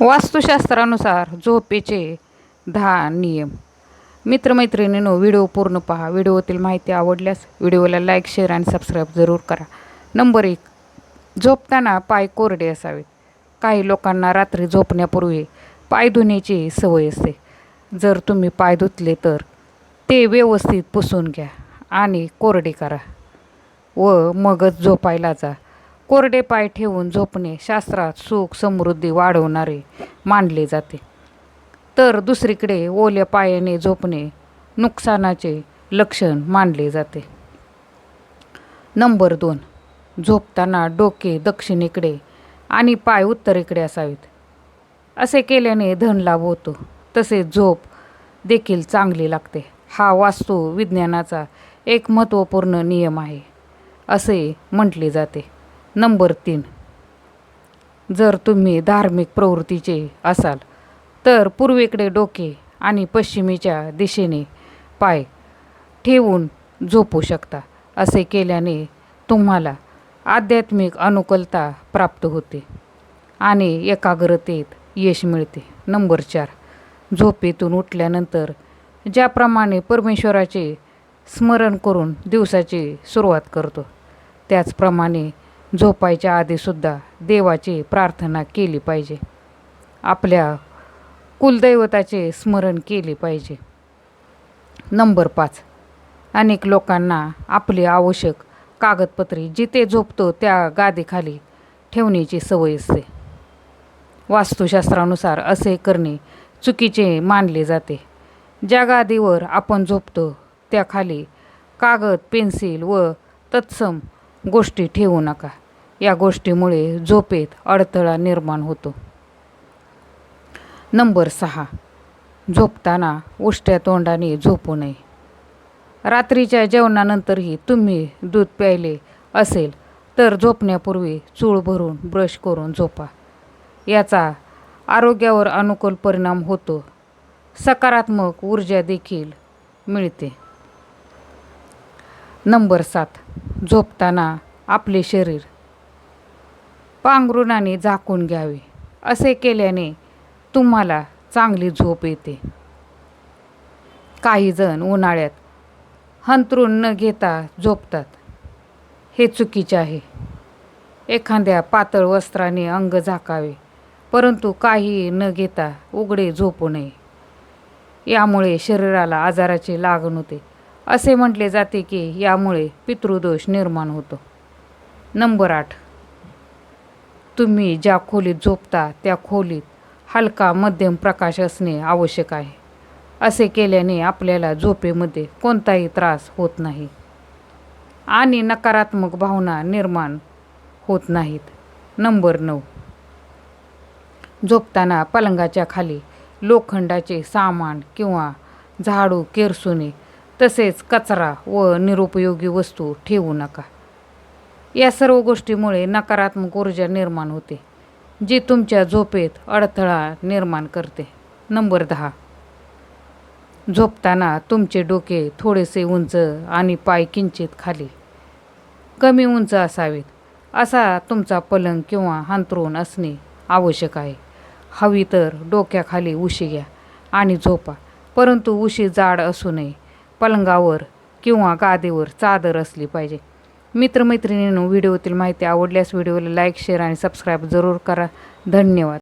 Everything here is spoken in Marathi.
वास्तुशास्त्रानुसार झोपेचे दहा नियम. मित्रमैत्रिणींनो व्हिडिओ पूर्ण पहा. व्हिडिओतील माहिती आवडल्यास व्हिडिओला लाईक शेअर आणि सबस्क्राईब जरूर करा. नंबर एक झोपताना पाय कोरडे असावेत. काही लोकांना रात्री झोपण्यापूर्वी पाय धुण्याची सवय असते. जर तुम्ही पाय धुतले तर ते व्यवस्थित पुसून घ्या आणि कोरडे करा व मगच झोपायला जा. कोरडे पाय ठेवून झोपणे शास्त्रात सुख समृद्धी वाढवणारे मानले जाते. तर दुसरीकडे ओल्या पायाने झोपणे नुकसानाचे लक्षण मानले जाते. नंबर दोन. झोपताना डोके दक्षिणेकडे आणि पाय उत्तरेकडे असावेत. असे केल्याने धनलाभ होतो. तसेच झोप देखील चांगली लागते. हा वास्तू विज्ञानाचा एक महत्त्वपूर्ण नियम आहे असे म्हटले जाते. नंबर तीन. जर तुम्ही धार्मिक प्रवृत्तीचे असाल तर पूर्वेकडे डोके आणि पश्चिमेच्या दिशेने पाय ठेवून झोपू शकता असे केल्याने तुम्हाला आध्यात्मिक अनुकूलता प्राप्त होते आणि एकाग्रतेत यश मिळते. नंबर चार. झोपेतून उठल्यानंतर ज्याप्रमाणे परमेश्वराचे स्मरण करून दिवसाची सुरुवात करतो त्याचप्रमाणे झोपायच्या आधीसुद्धा देवाची प्रार्थना केली पाहिजे. आपल्या कुलदैवताचे स्मरण केले पाहिजे. नंबर पाच. अनेक लोकांना आपली आवश्यक कागदपत्रे जिथे झोपतो त्या गादीखाली ठेवण्याची सवय असते. वास्तुशास्त्रानुसार असे करणे चुकीचे मानले जाते. ज्या गादीवर आपण झोपतो त्याखाली कागद पेन्सिल व तत्सम गोष्टी ठेवू नका. या गोष्टीमुळे झोपेत अडथळा निर्माण होतो. नंबर सहा. झोपताना उष्ट्या तोंडाने झोपू नये. रात्रीच्या जेवणानंतरही तुम्ही दूध प्यायले असेल तर झोपण्यापूर्वी चूळ भरून ब्रश करून झोपा. याचा आरोग्यावर अनुकूल परिणाम होतो. सकारात्मक ऊर्जा देखील मिळते. नंबर सात. झोपताना आपले शरीर पांघरुणाने झाकून घ्यावे. असे केल्याने तुम्हाला चांगली झोप येते. काही जण उन्हाळ्यात हंतरून न घेता झोपतात. हे चुकीचे आहे. एखाद्या पातळ वस्त्राने अंग झाकावे परंतु काही न घेता उघडे झोपू नये. यामुळे शरीराला आजाराची लागण होते. असे म्हटले जाते की यामुळे पितृदोष निर्माण होतो. नंबर आठ. तुम्ही ज्या खोलीत झोपता त्या खोलीत हलका मध्यम प्रकाश असणे आवश्यक आहे. असे केल्याने आपल्याला झोपेमध्ये कोणताही त्रास होत नाही आणि नकारात्मक भावना निर्माण होत नाहीत. नंबर नऊ. झोपताना पलंगाच्या खाली लोखंडाचे सामान किंवा झाडू केरसुने तसेच कचरा व निरुपयोगी वस्तू ठेवू नका. या सर्व गोष्टीमुळे नकारात्मक ऊर्जा निर्माण होते जी तुमच्या झोपेत अडथळा निर्माण करते. नंबर दहा. झोपताना तुमचे डोके थोडेसे उंच आणि पाय किंचित खाली. कमी उंच असावेत असा तुमचा पलंग किंवा हांतरून असणे आवश्यक आहे. हवी तर डोक्याखाली उशी घ्या आणि झोपा परंतु उशी जाड असू नये. पलंगावर किंवा गादीवर चादर असली पाहिजे. मित्रमैत्रिणींनो व्हिडिओतील माहिती आवडल्यास व्हिडिओला लाईक शेअर आणि सबस्क्राईब जरूर करा. धन्यवाद.